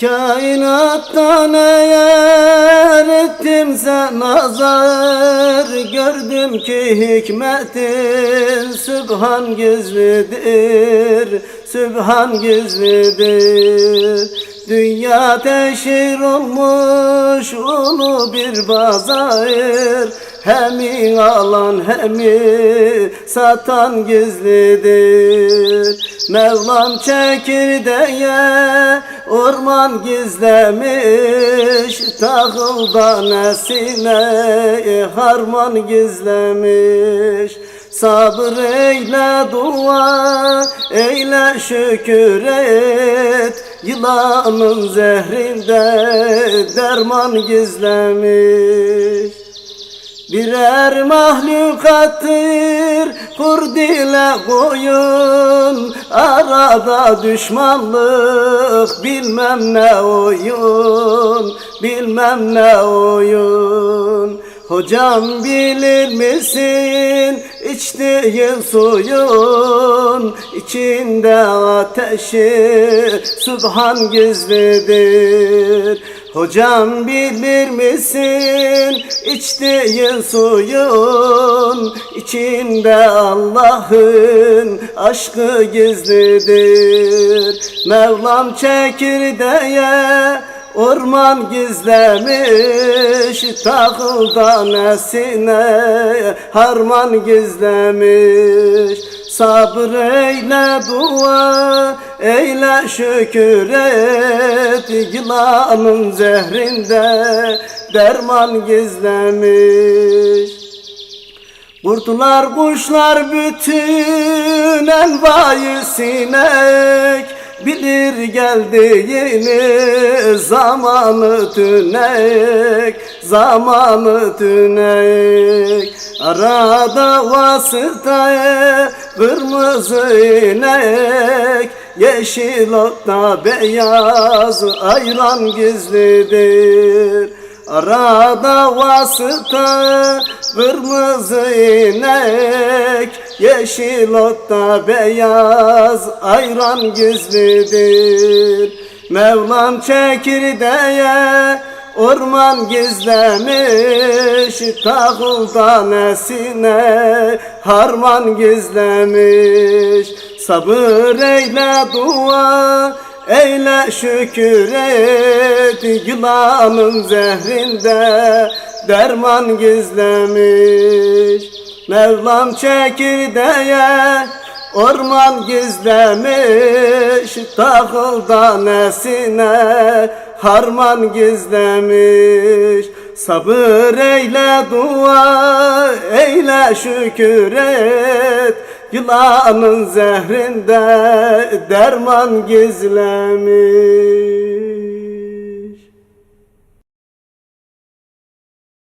Kainattan eğer ettimse nazar Gördüm ki hikmetin Sübhan gizlidir Sübhan gizlidir. Dünya teşhir olmuş ulu bir pazar Hemi alan hemi satan gizlidir Mevlam çekirdeğe orman gizlemiş Tahılda nesine harman gizlemiş. Sabır eyle dua eyle şükür et. Yılanın zehrinde derman gizlemiş Birer mahlukattır kur dile koyun. Arada düşmanlık bilmem ne oyun. Bilmem ne oyun. Hocam bilir misin içtiğin suyun içinde ateşi Subhan gizlidir. Hocam bilir misin? İçtiğin suyun içinde Allah'ın aşkı gizlidir. Mevlam çekirdeğe Orman gizlemiş takıldan esine harman gizlemiş. Sabır eyle dua eyle şükür et. Yılanın zehrinde derman gizlemiş. Kurtlar kuşlar bütün envai sinek Bilir geldiğini zamanı tünek Zamanı tünek. Arada vasıtaya kırmızı inek Yeşil otta beyaz ayran gizlidir. Arada vasıta kırmızı inek Yeşil otta beyaz ayran gizlidir Mevlam çekirdeğe orman gizlemiş Tahıldan esine harman gizlemiş. Sabır eyle dua Eyle şükür et. Yılanın zehrinde derman gizlemiş Mevlam çekirdeğe orman gizlemiş Tahıldan esine harman gizlemiş. Sabır eyle dua eyle şükür et. Yılanın zehrinde derman gizlemiş